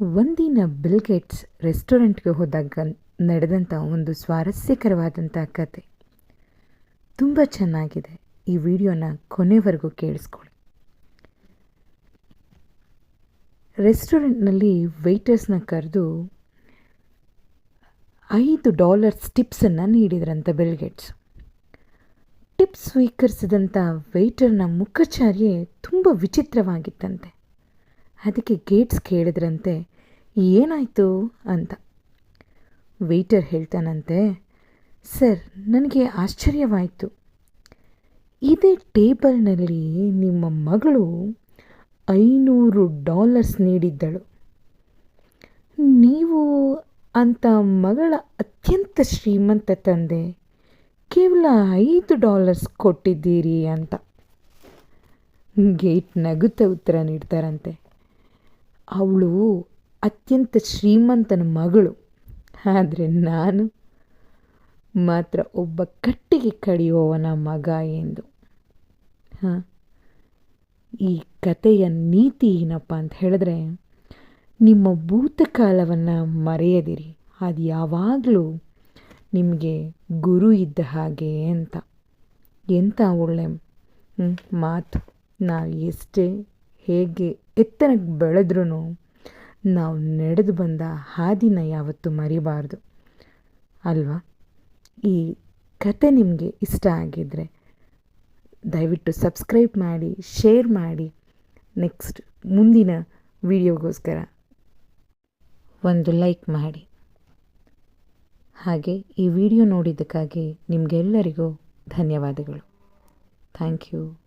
ಒಂದಿನ ಬಿಲ್ಗೇಟ್ಸ್ ರೆಸ್ಟೋರೆಂಟ್ಗೆ ಹೋದಾಗ ನಡೆದಂಥ ಒಂದು ಸ್ವಾರಸ್ಯಕರವಾದಂಥ ಕತೆ. ತುಂಬ ಚೆನ್ನಾಗಿದೆ. ಈ ವಿಡಿಯೋನ ಕೊನೆವರೆಗೂ ಕೇಳಿಸ್ಕೊಳ್ಳಿ. ರೆಸ್ಟೋರೆಂಟ್ನಲ್ಲಿ ವೆಯ್ಟರ್ಸ್ನ ಕರೆದು ಐದು ಡಾಲರ್ಸ್ ಟಿಪ್ಸನ್ನು ನೀಡಿದ್ರಂಥ ಬಿಲ್ಗೇಟ್ಸ್ ಟಿಪ್ಸ್ ಸ್ವೀಕರಿಸಿದಂಥ ವೆಯ್ಟರ್ನ ಮುಖಚಾರ್ಯೆ ತುಂಬ ವಿಚಿತ್ರವಾಗಿತ್ತಂತೆ. ಅದಕ್ಕೆ ಗೇಟ್ಸ್ ಕೇಳಿದ್ರಂತೆ, ಏನಾಯಿತು ಅಂತ. ವೆಯ್ಟರ್ ಹೇಳ್ತಾನಂತೆ, ಸರ್, ನನಗೆ ಆಶ್ಚರ್ಯವಾಯಿತು. ಇದೇ ಟೇಬಲ್ನಲ್ಲಿ ನಿಮ್ಮ ಮಗಳು ಐನೂರು ಡಾಲರ್ಸ್ ನೀಡಿದ್ದಳು. ನೀವು ಅಂತ ಮಗಳ ಅತ್ಯಂತ ಶ್ರೀಮಂತ ತಂದೆ, ಕೇವಲ ಐದು ಡಾಲರ್ಸ್ ಕೊಟ್ಟಿದ್ದೀರಿ ಅಂತ. ಗೇಟ್ ನಗುತ್ತ ಉತ್ತರ ನೀಡ್ತಾರಂತೆ. ಅವಳು ಅತ್ಯಂತ ಶ್ರೀಮಂತನ ಮಗಳು. ಆದರೆ ನಾನು ಮಾತ್ರ ಒಬ್ಬ ಕಟ್ಟಿಗೆ ಕಡಿಯುವವನ ಮಗ ಎಂದು. ಹಾಂ? ಈ ಕಥೆಯ ನೀತಿ ಏನಪ್ಪ ಅಂತ ಹೇಳಿದ್ರೆ, ನಿಮ್ಮ ಭೂತಕಾಲವನ್ನು ಮರೆಯದಿರಿ. ಅದು ಯಾವಾಗಲೂ ನಿಮಗೆ ಗುರು ಇದ್ದ ಹಾಗೆ ಅಂತ. ಎಂಥ ಒಳ್ಳೆ ಮಾತು. ನಾವು ಎಷ್ಟೇ ಹೇಗೆ ಎತ್ತರಕ್ಕೆ ಬೆಳೆದ್ರೂ ನಾವು ನಡೆದು ಬಂದ ಹಾದಿನ ಯಾವತ್ತೂ ಮರಿಬಾರ್ದು. ಅಲ್ವಾ? ಈ ಕತೆ ನಿಮಗೆ ಇಷ್ಟ ಆಗಿದ್ದರೆ ದಯವಿಟ್ಟು ಸಬ್ಸ್ಕ್ರೈಬ್ ಮಾಡಿ, ಶೇರ್ ಮಾಡಿ. ನೆಕ್ಸ್ಟ್ ಮುಂದಿನ ವಿಡಿಯೋಗೋಸ್ಕರ ಒಂದು ಲೈಕ್ ಮಾಡಿ. ಹಾಗೆ ಈ ವಿಡಿಯೋ ನೋಡಿದ್ದಕ್ಕಾಗಿ ನಿಮಗೆಲ್ಲರಿಗೂ ಧನ್ಯವಾದಗಳು. Thank you.